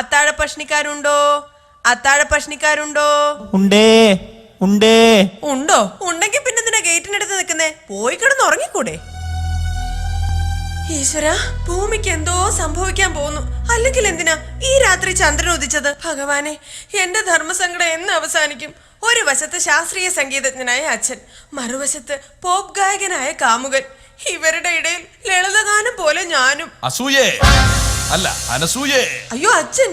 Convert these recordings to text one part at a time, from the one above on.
അത്താഴ പ്രശ്നിക്കാരുണ്ടോ അത്താഴ പ്രശ്നിക്കാരുണ്ടോ ഉണ്ടേ ഉണ്ടേ. ഉണ്ടോ? ഉണ്ടെങ്കിൽ പിന്നെ എന്തിനാ ഗേറ്റിനടുത്ത് നിൽക്കുന്നേ? പോയി കിടന്ന് ഉറങ്ങിക്കൂടെ? ഈശ്വര ഭൂമിക്ക് എന്തോ സംഭവിക്കാൻ പോകുന്നു. അല്ലെങ്കിൽ എന്തിനാ ഈ രാത്രി ചന്ദ്രൻ ഉദിച്ചത്? ഭഗവാനെ എന്റെ ധർമ്മസങ്കടം എന്ന് അവസാനിക്കും. ഒരു വശത്ത് ശാസ്ത്രീയ സംഗീതജ്ഞനായ അച്ഛൻ മറുവശത്ത് പോപ്പ് ഗായകനായ കാമുകൻ. ഇവരുടെ ഇടയിൽ ലളിതഗാനം പോലെ ഞാനും. അസൂയേ. അല്ല അനസൂയേ. അയ്യോ അച്ഛൻ.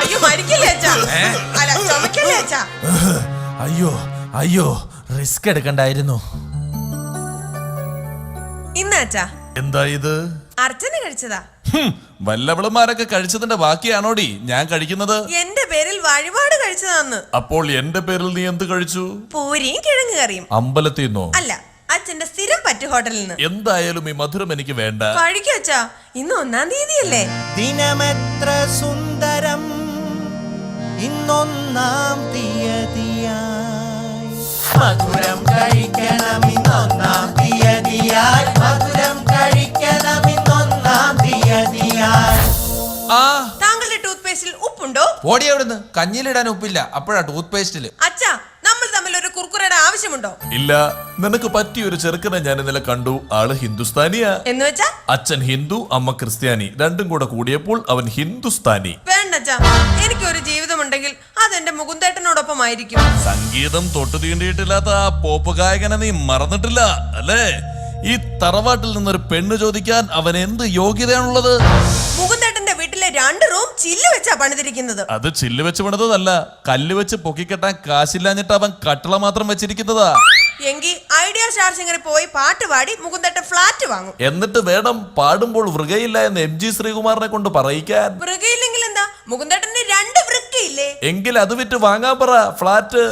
അയ്യോ മരിക്കില്ലേ അച്ഛാ? അല്ല ചുമക്കല്ലേ അച്ഛാ? അയ്യോ അയ്യോ റിസ്ക് എടുക്കണ്ടായിരുന്നു. ഇന്ന് അച്ഛാ. എന്താ ഇത്? അർച്ചന കഴിച്ചതാ. വല്ലവളുമാരൊക്കെ കഴിച്ചതിന്റെ ബാക്കിയാണോടി? ഞാൻ കഴിക്കുന്നത്. എന്റെ പേരിൽ വഴിപാട് കഴിച്ചതാന്ന്. അപ്പോൾ എന്റെ പേരിൽ നീ എന്ത് കഴിച്ചു? പൂരിയും കിഴങ്ങ് കറിയും. അമ്പലത്തിൽ നിന്നോ? അല്ല അച്ഛന്റെ സ്ഥിരം പറ്റു ഹോട്ടലിൽ നിന്ന്. എന്തായാലും ഈ മധുരം എനിക്ക് വേണ്ട. കഴിക്കോ അച്ഛാ. ഇന്ന് ഒന്നാം തീയതി അല്ലേ ദിനമെത്ര സുന്ദരം ഇന്നൊന്നാം തീയതിയായി. മധുരം കഴിക്കണം. ഓടി അവിടുന്ന്. കഞ്ഞിലിടാൻ ഉപ്പില്ല. അപ്പോഴാ ടൂത്ത് പേസ്റ്റിൽ അച്ഛാ നമ്മൾ തമ്മിൽ ഒരു കുർക്കുറയുടെ ആവശ്യമുണ്ടോ? ഇല്ല. നിനക്ക് പറ്റിയ ഒരു ചെറുക്കനെ ഞാൻ ഇന്നലെ കണ്ടു. ആൾ ഹിന്ദുസ്ഥാനിയാ. എന്ന് വെച്ചാ? അച്ഛൻ ഹിന്ദു അമ്മ ക്രിസ്ത്യാനി. രണ്ടും കൂടെ കൂടിയപ്പോൾ അവൻ ഹിന്ദുസ്ഥാനി. വേണ്ട അച്ഛാ. എനിക്കൊരു ജീവിതമുണ്ടെങ്കിൽ അതെന്റെ മുകുന്ദേട്ടനോടൊപ്പം ആയിരിക്കും സംഗീതം തൊട്ടു തീണ്ടിയിട്ടില്ലാത്ത ആ പോപ്പ് ഗായകനെ നീ മറന്നിട്ടില്ല അല്ലേ? ഈ തറവാട്ടിൽ നിന്നൊരു പെണ്ണ് ചോദിക്കാൻ അവൻ എന്ത് യോഗ്യതയാണുള്ളത്? വീട്ടിലെ രണ്ട് റൂം ചില്ല് വെച്ചാ പണിതിരിക്കുന്നത്. അത് ചില്ല് വെച്ച് പണിതതല്ല. കല്ല് വെച്ച് പൊക്കിക്കെട്ടാൻ കാശില്ലാഞ്ഞിട്ട് അവൻ കട്ടള മാത്രം വെച്ചിരിക്കുന്നതാ. എങ്കിൽ ഐഡിയ സ്റ്റാർ സിംഗറിൽ പോയി പാട്ട് പാടി മുകുന്ദട്ട ഫ്ലാറ്റ് വാങ്ങും. എന്നിട്ട് വേണം പാടുമ്പോൾ വൃകയില്ല എന്ന് എം ജി ശ്രീകുമാറിനെ കൊണ്ട് പറയിക്കാൻ. വൃകയില്ലെങ്കിൽ എന്താ? മുകുന്ദട്ടന് രണ്ട് വൃക്കയില്ലേ? എങ്കിൽ അത് വിറ്റ് വാങ്ങാൻ പറ ഫ്ലാറ്റ്.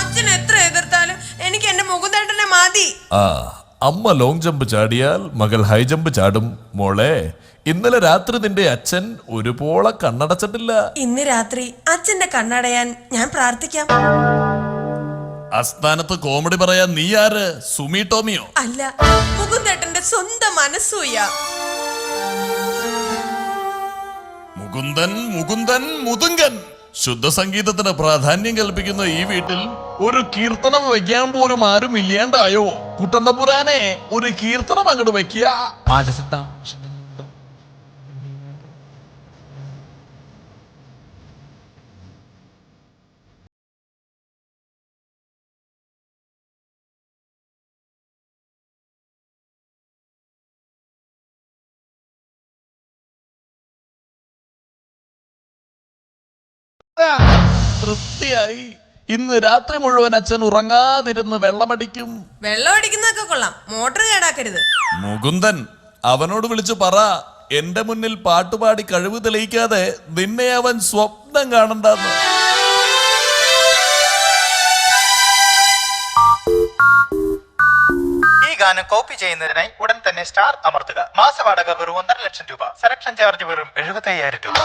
അച്ഛൻ എത്ര എതിർത്താലും എനിക്ക് എന്റെ മുകുന്ദട്ടനെ മതി. ആ. അമ്മ ലോങ് ജമ്പ് ചാടിയാൽ മകൾ ഹൈ ജമ്പ് ചാടും മോളെ. ഇന്നലെ രാത്രി നിന്റെ അച്ഛൻ ഒരുപോളെ കണ്ണടച്ചിട്ടില്ല. ഇന്ന് രാത്രി അച്ഛന്റെ കണ്ണടയാൻ ഞാൻ പ്രാർത്ഥിക്കാം. അസ്ഥാനത്ത് കോമഡി പറയാൻ നീ ആര്? സുമി ടോമിയോ? അല്ല മുകുന്ദേട്ടന്റെ സ്വന്തം മനസ്സൂയ. മുകുന്ദൻ മുകുന്ദൻ മുതുങ്കൻ. ശുദ്ധ സംഗീതത്തിന് പ്രാധാന്യം കൽപ്പിക്കുന്ന ഈ വീട്ടിൽ ഒരു കീർത്തനം വെക്കാൻ പോലും ആരും ഇല്ലാണ്ടായോ കുട്ടന്തപുരാനെ ഒരു കീർത്തനം അങ്ങോട്ട് വെക്കുക തൃപ്തിയായി ഇന്ന് രാത്രി മുഴുവൻ അച്ഛൻ ഉറങ്ങാതിരുന്ന് വെള്ളമടിക്കും. വെള്ളം അടിക്കുന്നതൊക്കെ കൊള്ളാം. മോട്ടർ കേടാക്കരുത്. മുകുന്ദൻ അവനോട് വിളിച്ചു പറ. എന്റെ മുന്നിൽ പാട്ടുപാടി കഴിവ് തെളിയിക്കാതെ നിന്നെ അവൻ സ്വപ്നം കാണണ്ടെന്ന്. ഗാനം കോപ്പി ചെയ്യുന്നതിനായി ഉടൻ തന്നെ സ്റ്റാർ അമർത്തുക. മാസവാടക വെറും ഒന്നര ലക്ഷം രൂപ. സെലക്ഷൻ ചാർജ് വെറും എഴുപത്തി അയ്യായിരം രൂപ.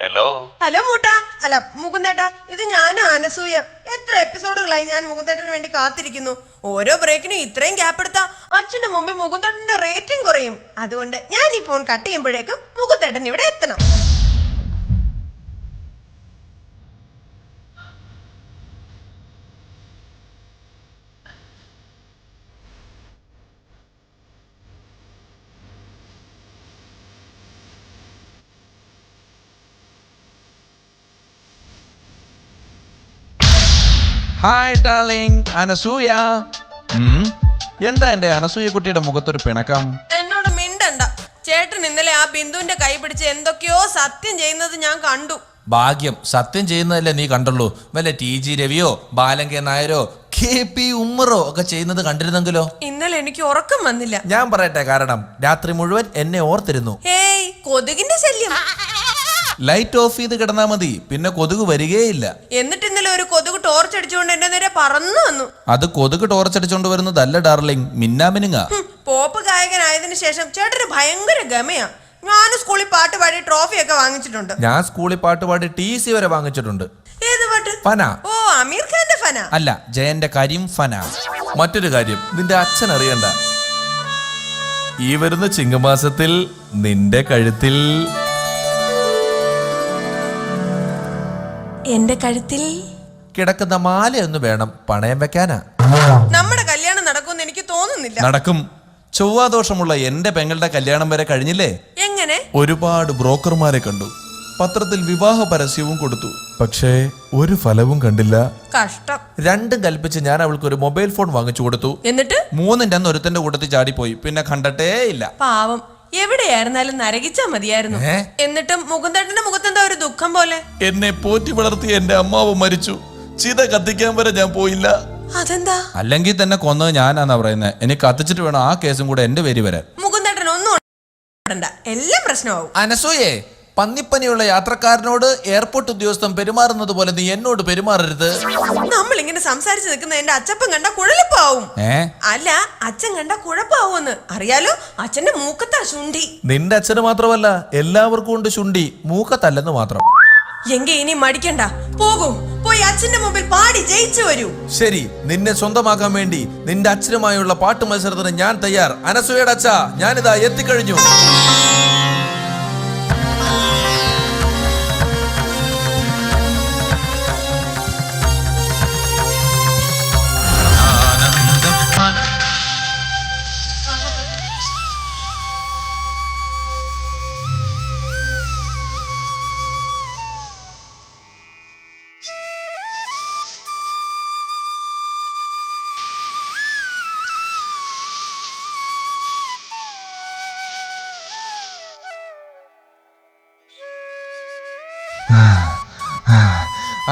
ഹലോ ഹലോ മൂട്ടാ. അല്ല മുകുന്ദേട്ടാ ഇത് ഞാൻ അനസൂയ. എത്ര എപ്പിസോഡുകളായി ഞാൻ മുകുന്ദേട്ടന് വേണ്ടി കാത്തിരിക്കുന്നു. ഓരോ ബ്രേക്കിനും ഇത്രയും ഗ്യാപ്പ് എടുത്താ അച്ഛന്റെ മുമ്പിൽ മുകുന്ദേട്ടന്റെ റേറ്റിംഗ് കുറയും. അതുകൊണ്ട് ഞാൻ ഈ ഫോൺ കട്ട് ചെയ്യുമ്പോഴേക്കും മുകുന്ദേട്ടൻ ഇവിടെ എത്തണം. Hi darling Anasuya. എന്താ എന്റെ അനസൂയ കുട്ടിയുടെ മുഖത്തൊരു പിണക്കം? എന്നോട് മിണ്ടണ്ട. ചേട്ടൻ ഇന്നലെ ആ ബിന്ദുവിന്റെ കൈ പിടിച്ച് എന്തൊക്കെയോ സത്യം ചെയ്യുന്നത് ഞാൻ കണ്ടു. ഭാഗ്യം. സത്യം ചെയ്യുന്നതല്ലേ നീ കണ്ടുള്ളൂ. വല്ല ടി ജി രവിയോ ബാലങ്ക നായരോ കെ പി ഉമ്മറോ ഒക്കെ ചെയ്യുന്നത് കണ്ടിരുന്നെങ്കിലോ? ഇന്നലെ എനിക്ക് ഉറക്കം വന്നില്ല. ഞാൻ പറയട്ടെ കാരണം രാത്രി മുഴുവൻ എന്നെ ഓർത്തിരുന്നു. ഏയ് കൊതുകിന്റെ ശല്യം. ലൈറ്റ് ഓഫ് ചെയ്ത് കിടന്നാ മതി. പിന്നെ കൊതുക് വരികയില്ല. എന്നിട്ട് ഇന്നലെ ഒരു കൊതുക് ടോർച്ച് അടിച്ചുകൊണ്ട് എന്റെ നേരെ പറന്നു വന്നു. അത് കൊതുക് ടോർച്ച് അടിച്ചുകൊണ്ട് വരുന്നതല്ല ഡാർലിംഗ് മിന്നാമിനുങ്ങ ഹും, പോപ്പ് ഗായകനായതിനു ശേഷം ചേട്ടന് ഭയങ്കര ഗമയാ. ഞാൻ സ്കൂളിൽ പാട്ട് പാടി ട്രോഫി ഒക്കെ വാങ്ങിച്ചിട്ടുണ്ട്. ഞാൻ സ്കൂളിൽ പാട്ട് പാടി ടി സി വരെ വാങ്ങിച്ചിട്ടുണ്ട്. ഏത് പാട്ട്? ഫന. ഓ അമീർ ഖാന്റെ ഫന. അല്ല ജയന്റെ കരിം ഫന. മറ്റൊരു കാര്യം നിന്റെ അച്ഛൻ അറിയണ്ട. ഈ വരുന്ന ചിങ്ങമാസത്തിൽ നിന്റെ കഴുത്തിൽ എന്റെ കഴുത്തിൽ കിടക്കുന്ന മാലയൊന്ന് വേണം പണയം വെക്കാനാ. നമ്മുടെ കല്യാണം നടക്കുമെന്ന് എനിക്ക് തോന്നുന്നില്ല. നടക്കും. ചൊവ്വാദോഷമുള്ള എന്റെ പെങ്ങളുടെ കല്യാണം വരെ കഴിഞ്ഞില്ലേ? എങ്ങനെ? ഒരുപാട് ബ്രോക്കർമാരെ കണ്ടു. പത്രത്തിൽ വിവാഹ പരസ്യവും കൊടുത്തു. പക്ഷേ ഒരു ഫലവും കണ്ടില്ല. കഷ്ടം. രണ്ടും കൽപ്പിച്ച് ഞാൻ അവൾക്ക് ഒരു മൊബൈൽ ഫോൺ വാങ്ങിച്ചു കൊടുത്തു. എന്നിട്ട്? മൂന്നിന്റെ അന്ന് ഒരുത്തന്റെ കൂട്ടത്തിൽ ചാടിപ്പോയി. പിന്നെ കണ്ടട്ടേ ഇല്ല. പാവം. എവിടെയായിരുന്നാലും നരകിച്ചാ മതിയായിരുന്നു. എന്നിട്ടും മുകുന്ദേട്ടന്റെ മുഖത്തെന്താ ഒരു ദുഃഖം പോലെ? എന്നെ പോറ്റി വളർത്തി എന്റെ അമ്മാവ് മരിച്ചു. ചിത കത്തിക്കാൻ വരെ ഞാൻ പോയില്ല. അതെന്താ? അല്ലെങ്കിൽ തന്നെ കൊന്നത് ഞാനാന്നാ പറയുന്നത് എനിക്ക് കത്തിച്ചിട്ട് വേണം ആ കേസും കൂടെ എന്റെ പേര് വരാൻ. മുകുന്ദേട്ടൻ ഒന്നും. എല്ലാം പ്രശ്നമാവും. അനസൂയേ പന്നിപ്പനിയുള്ള യാത്രക്കാരനോട് എയർപോർട്ട് ഉദ്യോഗസ്ഥൻ പെരുമാറുന്നത് പോലെ നീ എന്നോട് പെരുമാറരുത്. നമ്മൾ ഇങ്ങനെ സംസാരിച്ചു നിൽക്കുന്ന എന്റെ അച്ഛപ്പൻ കണ്ട കുഴലപ്പാവും. ഏ? അല്ല അച്ഛൻ കണ്ട കുഴപ്പാവൂന്ന് അറിയാലോ അച്ഛന്റെ മൂക്കത്താ ശുണ്ടി. നിന്റെ അച്ഛന് മാത്രമല്ല എല്ലാവർക്കും ഉണ്ട് ശുണ്ടി. മൂക്കത്തല്ലെന്ന് മാത്രം. എങ്കി ഇനി മടിക്കണ്ട. പോകും. പോയി അച്ഛന്റെ മുമ്പിൽ പാടി ജയിച്ചു വരൂ. ശരി നിന്നെ സ്വന്തമാക്കാൻ വേണ്ടി നിന്റെ അച്ഛനുമായുള്ള പാട്ട് മത്സരത്തിന് ഞാൻ തയ്യാർ. അനസൂയയുടെ അച്ഛ ഞാനിതാ എത്തിക്കഴിഞ്ഞു.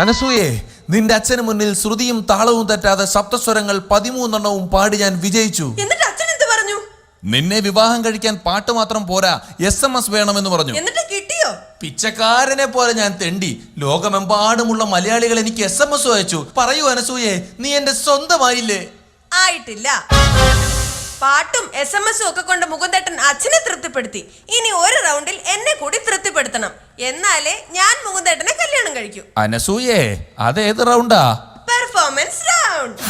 അനസൂയെ നിന്റെ അച്ഛന് മുന്നിൽ ശ്രുതിയും താളവും തെറ്റാതെ സപ്തസ്വരങ്ങൾ പതിമൂന്നെണ്ണവും പാടി ഞാൻ വിജയിച്ചു. എന്നിട്ട് അച്ഛൻ എന്ത് പറഞ്ഞു? നിന്നെ വിവാഹം കഴിക്കാൻ പാട്ട് മാത്രം പോരാ എസ് എം എസ് വേണമെന്ന് പറഞ്ഞു. എന്നിട്ട് കിട്ടിയോ? പിച്ചക്കാരനെ പോലെ ഞാൻ തെണ്ടി ലോകമെമ്പാടുമുള്ള മലയാളികൾ എനിക്ക് എസ് എം എസ് അയച്ചു. പറയൂ അനസൂയെ നീ എന്റെ സ്വന്തമായില്ലേ? ആയിട്ടില്ല. പാട്ടും എസ് എം എസും ഒക്കെ കൊണ്ട് മുകുന്ദേട്ടൻ അച്ഛനെ തൃപ്തിപ്പെടുത്തി. ഇനി ഒരു റൗണ്ടിൽ എന്നെ കൂടി തൃപ്തിപ്പെടുത്തണം. എന്നാലേ ഞാൻ മുകുന്ദേട്ടനെ കല്യാണം കഴിക്കൂ. അനസൂയേ അതേത് റൗണ്ടാ? Performance round